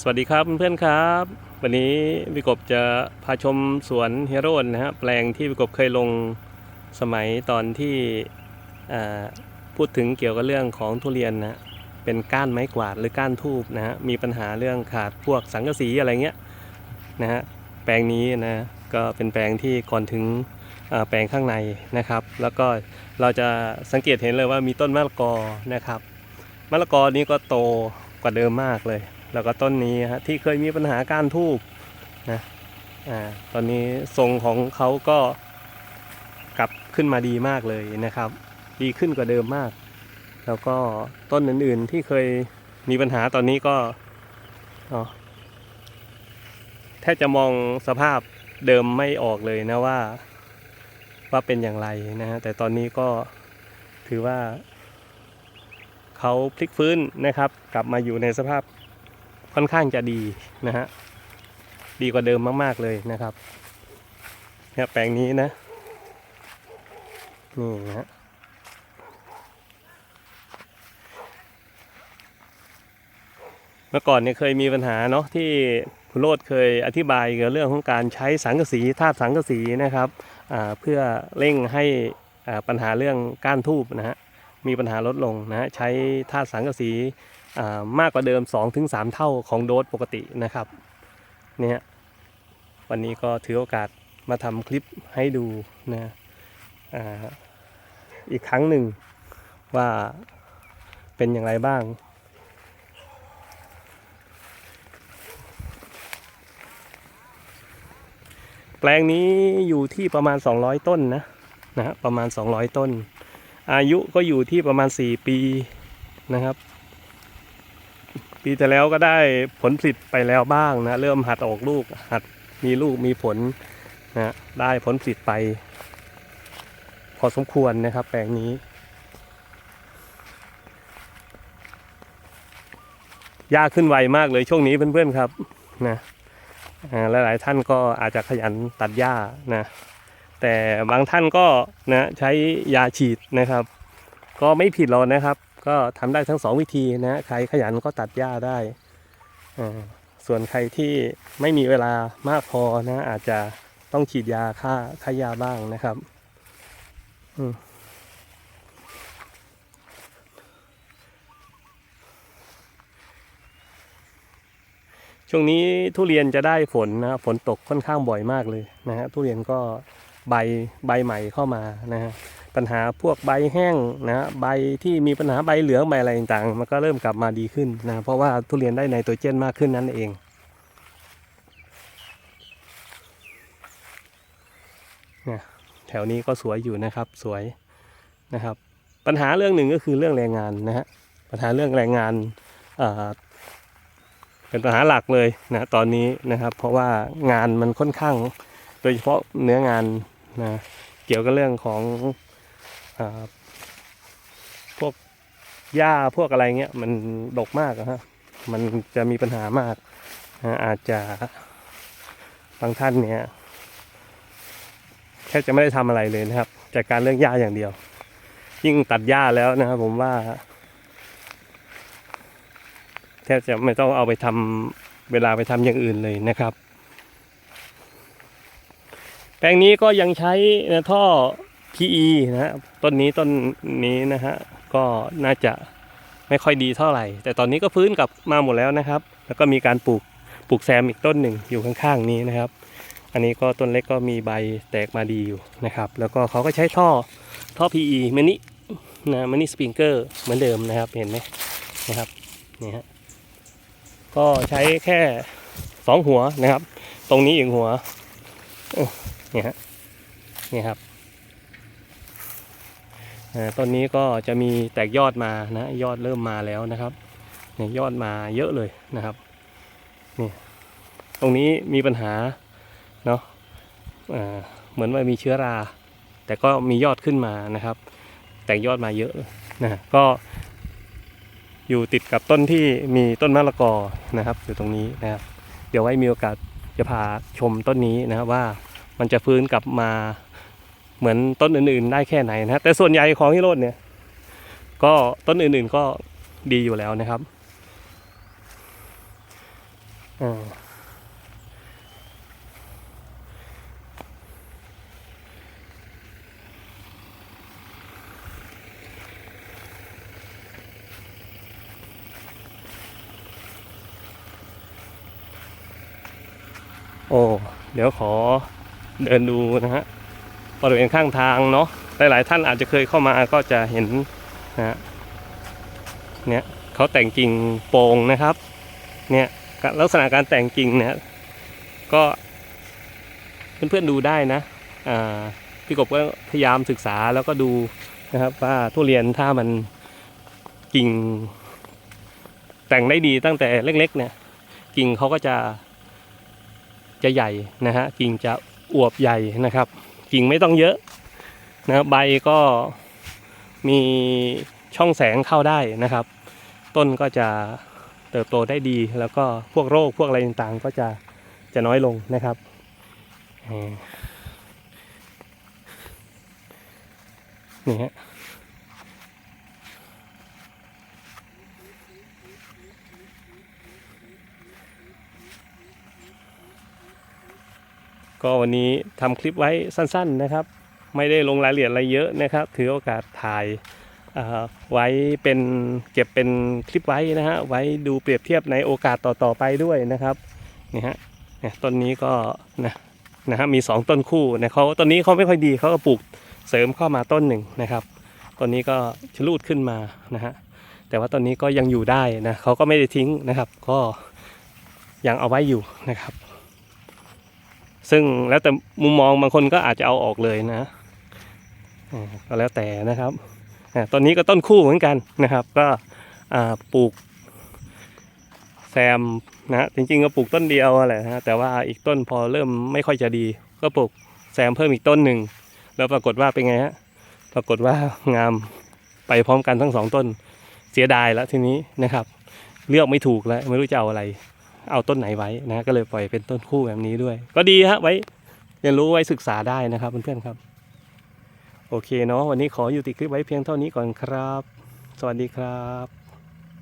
สวัสดีครับเพื่อนๆครับ วันนี้พี่กบจะพาชมสวนเฮโร่นะฮะแปลงที่พี่กบเคยลงสมัยตอนที่พูดถึงเกี่ยวกับเรื่องของทุเรียนนะเป็นก้านไม้กวาดหรือก้านทูบนะฮะมีปัญหาเรื่องขาดพวกสังกะสีอะไรเงี้ยนะฮะแปลงนี้นะก็เป็นแปลงที่ก่อนถึงแปลงข้างในนะครับ แล้วก็เราจะสังเกตเห็นเลยว่ามีต้นมะละกอนะครับมะละกอนี้ก็โตกว่าเดิมมากเลย แล้วก็ต้นนี้ฮะที่เคยมีปัญหากานทูบนะอ่าตอนนี้ทรงของเขาก็กลับขึ้นมาดีมากเลยนะครับ ดีขึ้นกว่าเดิมมาก แล้วก็ต้นอื่นๆที่เคยมีปัญหาตอนนี้ก็อ๋อแทบจะมองสภาพเดิมไม่ออกเลยนะว่าว่าเป็นอย่างไรนะฮะแต่ตอนนี้ก็ถือว่าเขาพลิกฟื้นนะครับ กลับมาอยู่ในสภาพ ค่อนข้างจะดีนะฮะดีกว่าเดิมมาก ๆเลยนะครับเนี่ยแปลงนี้นะนี่นะฮะเมื่อก่อนเนี่ยเคยมีปัญหาเนาะที่คุณโรดเคยอธิบายเกี่ยวกับเรื่องของการใช้สังกะสีธาตุสังกะสีนะครับเพื่อเร่งให้อ่าปัญหาเรื่องก้านทูบนะฮะมีปัญหาลดลงนะฮะใช้ธาตุสังกะสี มากกว่าเดิม 2-3 เท่าของโดสปกตินะครับเนี่ยวันนี้ก็ถือโอกาสมาทำคลิปให้ดูนะออีกครั้งหนึ่งว่าเป็นอย่างไรบ้าง แปลงนี้อยู่ที่ประมาณ 200 ต้นนะนะฮะประมาณ 200 ต้น อายุก็อยู่ที่ประมาณ 4 ปีนะครับ ปีที่แล้วก็ได้ผลผลิตไปแล้วบ้างนะ เริ่มหัดออกลูก หัดมีลูกมีผลนะได้ผลผลิตไป พอสมควรนะครับ แปลงนี้หญ้าขึ้นไวมากเลยช่วงนี้เพื่อนๆครับนะหลายๆท่านก็อาจจะขยันตัดหญ้านะ แต่บางท่านก็นะใช้ยาฉีดนะครับ ก็ไม่ผิดหรอกนะครับ ก็ทำได้ทั้งสองวิธีนะใครขยันก็ตัดหญ้าได้ ส่วนใครที่ไม่มีเวลามากพอนะอาจจะต้องฉีดยาฆ่าฆ่ายาบ้างนะครับช่วงนี้ทุเรียนจะได้ฝนนะฝนตกค่อนข้างบ่อยมากเลยนะฮะทุเรียนก็ใบใบใหม่เข้ามานะฮะ ปัญหาพวกใบแห้งนะใบที่มีปัญหาใบเหลืองใบอะไรต่างๆ มันก็เริ่มกลับมาดีขึ้นนะเพราะว่าทุเรียนได้ไนโตรเจนมากขึ้นนั่นเองนี่ยแถวนี้ก็สวยอยู่นะครับสวยนะครับ ปัญหาเรื่องหนึ่งก็คือเรื่องแรงงานนะฮะปัญหาเรื่องแรงงานอ่าเป็นปัญหาหลักเลยนะตอนนี้นะครับ เพราะว่างานมันค่อนข้าง โดยเฉพาะเนื้องานนะเกี่ยวกับเรื่องของ พวกหญ้าพวกอะไรเงี้ยมันดกมากฮะมันจะมีปัญหามาก อาจจะบางท่านเนี่ยแค่จะไม่ได้ทำอะไรเลยนะครับจัดการเรื่องหญ้าอย่างเดียว ยิ่งตัดหญ้าแล้วนะครับผมว่าแทบจะไม่ต้องเอาไปทำเวลาไปทำอย่างอื่นเลยนะครับ แปลงนี้ก็ยังใช้นะท่อ PE นะฮะต้นนี้ต้นนี้นะฮะก็น่าจะไม่ค่อยดีเท่าไหร่ แต่ตอนนี้ก็ฟื้นกลับมาหมดแล้วนะครับ แล้วก็มีการปลูกปลูกแซมอีกต้นหนึ่งอยู่ข้างๆนี้นะครับ อันนี้ก็ต้นเล็กก็มีใบแตกมาดีอยู่นะครับ แล้วก็เขาก็ใช้ท่อท่อ PE มินินะมินิสปริงเกอร์เหมือนเดิมนะครับเห็นไหมนะครับนี่ฮะก็ใช้แค่สองหัวนะครับ ตรงนี้อีกหัวเนี่ยฮะนี่ครับ ต้นนี้ก็จะมีแตกยอดมานะยอดเริ่มมาแล้วนะครับเนี่ยยอดมาเยอะเลยนะครับนี่ตรงนี้มีปัญหาเนาะเหมือนว่ามีเชื้อรา แต่ก็มียอดขึ้นมานะครับ แตกยอดมาเยอะนะก็อยู่ติดกับต้นที่มีต้นมะละกอนะครับ อยู่ตรงนี้นะครับ เดี๋ยวไว้มีโอกาสจะพาชมต้นนี้นะครับว่ามันจะฟื้นกลับมา เหมือนต้นอื่นๆ ได้แค่ไหนนะแต่ส่วนใหญ่ของฮิโรดเนี่ย ก็ต้นอื่นๆก็ดีอยู่แล้วนะครับอ่าโอ้ เดี๋ยวขอเดินดูนะฮะ บริเวณข้างทางเนาะหลายๆ ท่านอาจจะเคยเข้ามาก็จะเห็นนะฮะเนี่ยเขาแต่งกิ่งโป่งนะครับเนี่ยลักษณะการแต่งกิ่งเนี่ยก็เพื่อนๆดูได้นะอ่าพี่กบก็พยายามศึกษาแล้วก็ดูนะครับว่าทุเรียนถ้ามันกิ่ง แต่งได้ดีตั้งแต่เล็กๆเนี่ยกิ่งเขาก็จะจะใหญ่นะฮะกิ่งจะอวบใหญ่นะครับ กิ่งไม่ต้องเยอะนะใบก็มีช่องแสงเข้าได้นะครับ ต้นก็จะเติบโตได้ดี แล้วก็พวกโรคพวกอะไรต่างๆ ก็จะจะน้อยลงนะครับนี่ฮะ ก็วันนี้ทำคลิปไว้สั้นๆนะครับ ไม่ได้ลงรายละเอียดอะไรเยอะนะครับ ถือโอกาสถ่ายไว้เป็นเก็บเป็นคลิปไว้นะฮะไว้ดูเปรียบเทียบในโอกาสต่อๆไปด้วยนะครับนี่ฮะเนี่ยต้นนี้ก็นะนะฮะมีสองต้นคู่นะเขาต้นนี้เขาไม่ค่อยดีเขาก็ปลูกเสริมเข้ามาต้นหนึ่งนะครับต้นนี้ก็ชลูดขึ้นมานะฮะแต่ว่าต้นนี้ก็ยังอยู่ได้นะเขาก็ไม่ได้ทิ้งนะครับ ก็ยังเอาไว้อยู่นะครับ ซึ่งแล้วแต่มุมมองบางคนก็อาจจะเอาออกเลยนะก็แล้วแต่นะครับต้นนี้ก็ต้นคู่เหมือนกันนะครับ ก็ปลูกแซมนะจริงๆก็ปลูกต้นเดียวแหละนะแต่ว่าอีกต้นพอเริ่มไม่ค่อยจะดี ก็ปลูกแซมเพิ่มอีกต้นหนึ่งแล้วปรากฏว่าเป็นไงฮะปรากฏว่างามไปพร้อมกันทั้งสองต้นเสียดายแล้วทีนี้นะครับ เลือกไม่ถูกแล้วไม่รู้จะเอาอะไร เอาต้นไหนไว้นะ ก็เลยปล่อยเป็นต้นคู่แบบนี้ด้วย ก็ดีฮะไว้เรียนรู้ไว้ศึกษาได้นะครับเพื่อนๆครับ โอเคเนาะวันนี้ขออยู่ติดคลิปไว้เพียงเท่านี้ก่อนครับ สวัสดีครับ